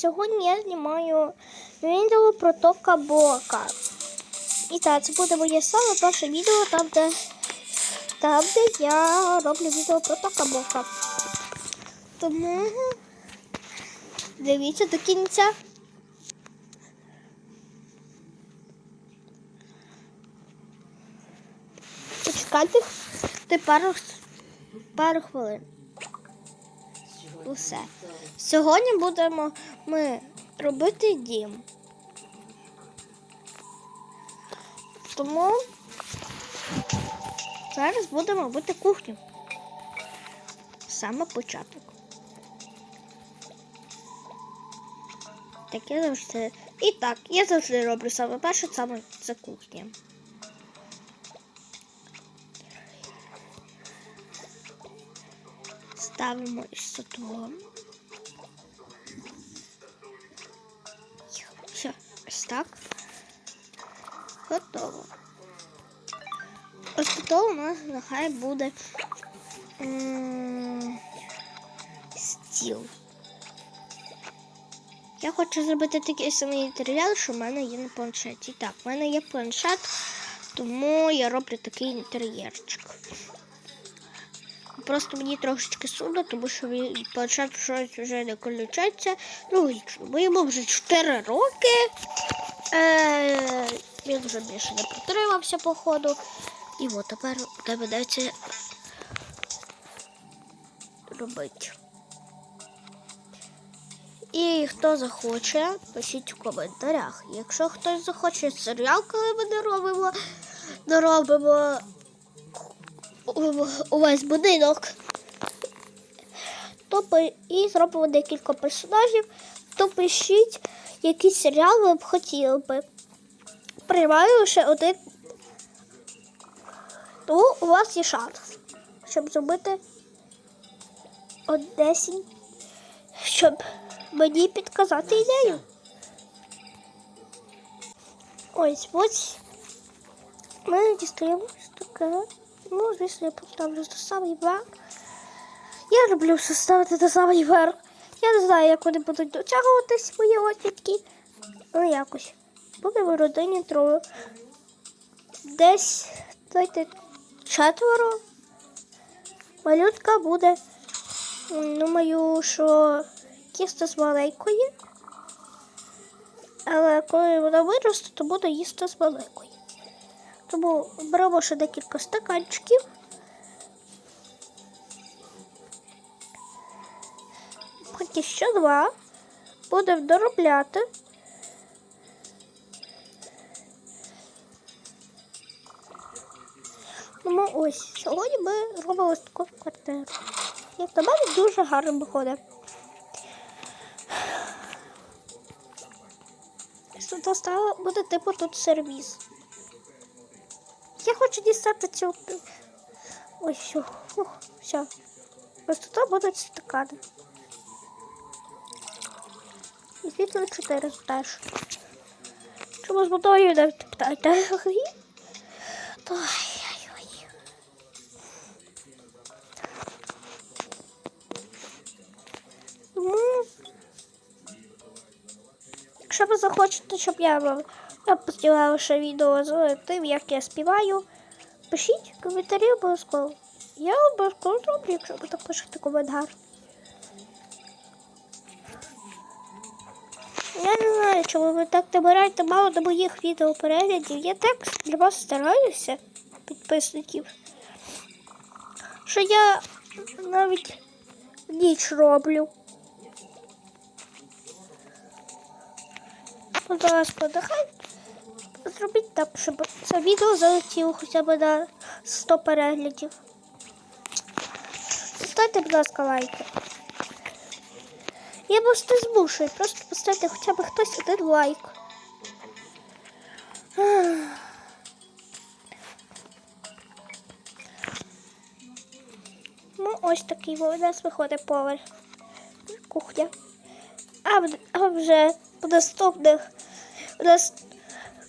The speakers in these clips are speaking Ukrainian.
Сьогодні я знімаю відео про Тока Бока. І так, це буде моє саме перше відео, там, де, там, де я роблю відео про Тока Бока. Тому дивіться до кінця. Почекайте ти пару, пару хвилин. Усе. Сьогодні будемо ми робити дім. Тому зараз будемо робити кухню. Саме початок. Так, я завжди. І так, я завжди роблю саме перше, саме це кухня. Ставимо із сатуром. Все, ось так. Готово. Ось тут у нас нехай буде стіл. Я хочу зробити такий самий інтер'єр, що в мене є на планшеті. Так, в мене є планшет, тому я роблю такий інтер'єрчик. Просто мені трошечки сумно, тому що мій планшет щось вже не включається. Ну, бо йому вже 4 роки. Е, він вже більше не протримався, походу. І от тепер доведеться робити. І хто захоче, пишіть в коментарях. Якщо хтось захоче серіал, коли ми не робимо, не робимо увесь будинок, і зробимо декілька персонажів, то пишіть, який серіал ви б хотіли би. Приймаю лише один. Тому у вас є шанс, щоб зробити одесінь, щоб мені підказати ідею. Ось ось ми дістаємо таке. Ну, звісно, я поставлю до самий верх. Я люблю все ставити до самий верх. Я не знаю, як вони будуть дотягуватись мої осідки. Ну, якось. Буде в родині троє. Десь, дайте, четверо. Малютка буде. Думаю, що кісти з маленької. Але коли вона виросте, то буде їсти з великої. Тому беремо ще декілька стаканчиків. Поки що два. Будемо доробляти. Тому ось сьогодні ми робимо ось таку квартиру. Як на мене дуже гарно виходить. Тут буде типу тут сервіс. Хочу дістати цю. Ось все. Фух, все. Ось тут будуть стакани. І світло 4 теж. Чому з водою не. Тому, якщо ви захочете, щоб я вам я постійла лише відео з тим, як я співаю, пишіть коментарі обов'язково. Я обов'язково зроблю, якщо ви так пишете коментар. Я не знаю, чому ви так набираєте мало до моїх відео переглядів. Я так для вас стараюся, підписників. Що я навіть ніч роблю. Будь ласка, нехай зробіть так, щоб це відео залетіло хоча б на 100 переглядів. Ставте, будь ласка, лайки. Я не змушую, просто поставте хоча б хтось один лайк. Ну, ось такий у нас виходить поверх. Кухня. А, вже в наступних у нас,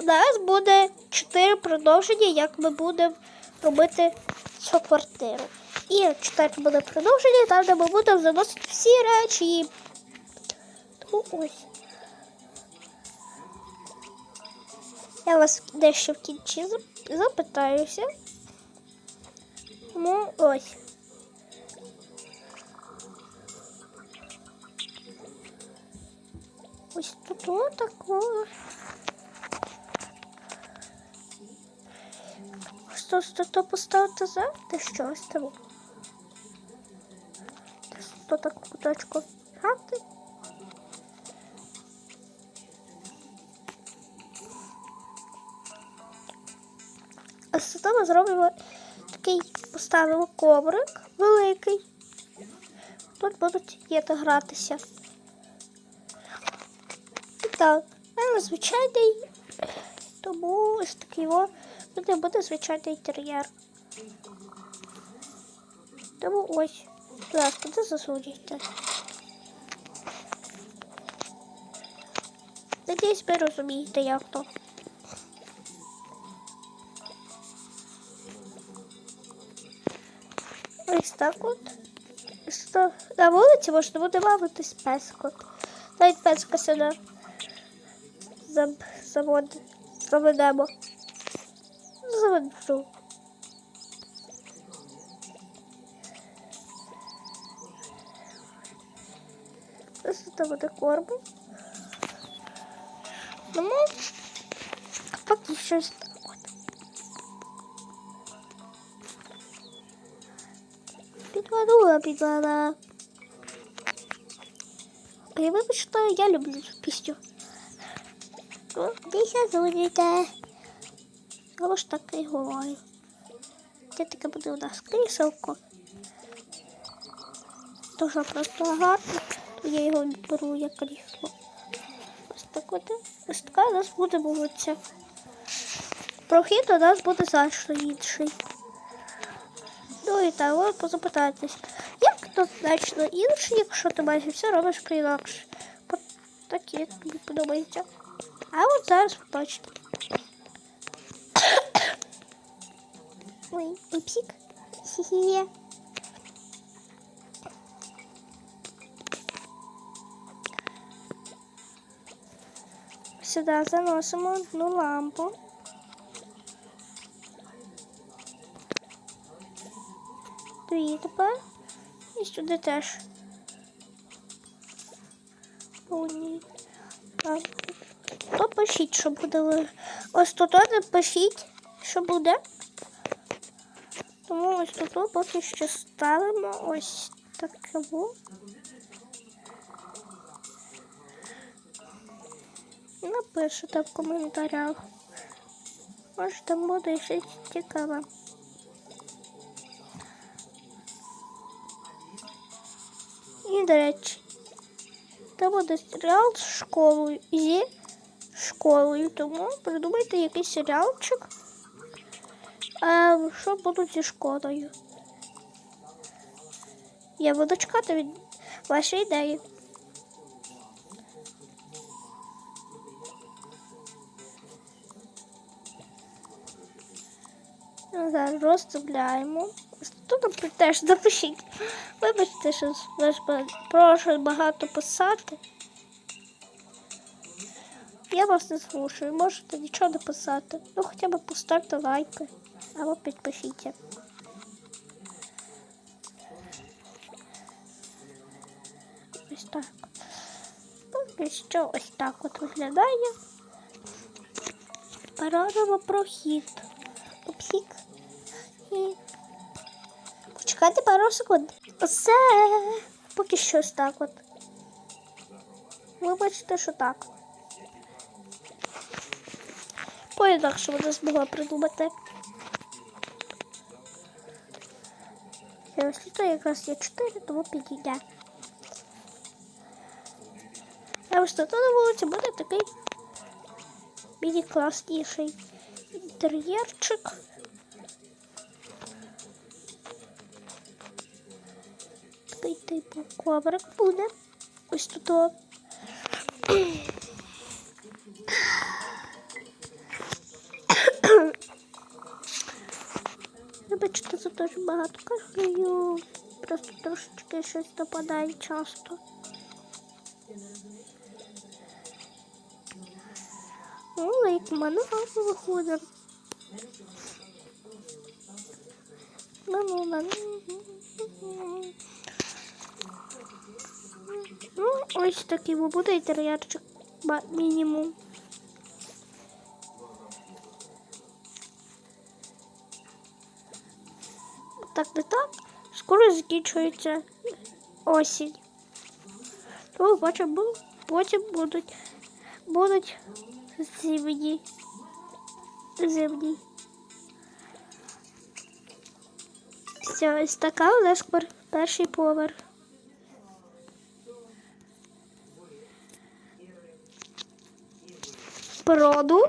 нас буде чотири продовження, як ми будемо робити цю квартиру. І четверте буде продовження, там де ми будемо заносити всі речі. Тому ось. Я вас дещо в кінці запитаюся. Тому ось. Ось тут отако. Ж то поставити за? Ти що ось того? То так куточку грати? А з того зробимо такий поставимо коврик великий. Тут будуть діти гратися. І так, мене звичайний, тому ось такий о, буде, буде звичайний інтер'єр. Тому ось, будь ласка, це засуджуйте. Надіюсь, ви розумієте, як то. Ось так от. То На вулиці можна буде бавитись песик. От. Навіть песика сюди заб- завод... заведемо. Заведу. Ось тут буде корм. Тому поки щось так от. Підванула, підвала. А я вибачте, я люблю цю пісню. Ну, Дійся зудіте. Але ж так і говорю. Це таке буде у нас кріселко. Дуже просто гарно. Я його беру як крісло. Ось так от. Ось така у нас буде вулиця. Прохід у нас буде значно інший. Ну і так, от позапитайтесь, як то значно інше, якщо ти майже все робиш по-інакше. Так як тобі подобається. А от зараз побачите. Ой, ой, псик. Хі-хі. Сюди заносимо одну лампу. Дві тепер. І сюди теж. То пишіть, що буде. Ось тут пишіть, що буде. Тому ось тут поки що ставимо ось таку. Напишете в коментарях. Може там буде щось цікаве. І, до речі, це буде серіал з школою зі школою. Тому придумайте якийсь серіалчик, а, що будуть зі школою. Я буду чекати від вашої ідеї. Ну, Зараз розставляємо. Тут теж запишіть. Вибачте, що прошу багато писати. Я вас не слушаю, можете нічого не писати. Ну хоча б поставте лайки або підпишіться. Ось так. Поки що ось так от виглядає. Порадимо прохід. Пупсик. І почекайте пару секунд. Все. Поки що ось так от. Вибачте, що так. По-інакшому не змогла придумати. Тут якраз є 4, тому підійде. А ось тут на вулиці буде такий міні-класніший інтер'єрчик. Такий типу коврик буде. Ось тут. Вибачте, за те, що багато кашлюю. Просто трошечки щось допадає часто. Ну, як в мене гарно виходить. Ну, ну, ну, ну, ось такий буде інтер'єрчик мінімум. Так не так. Скоро закінчується осінь. То бачимо, потім будуть, будуть зимні. Зимні. Все, ось така у нас перший поверх. Проду.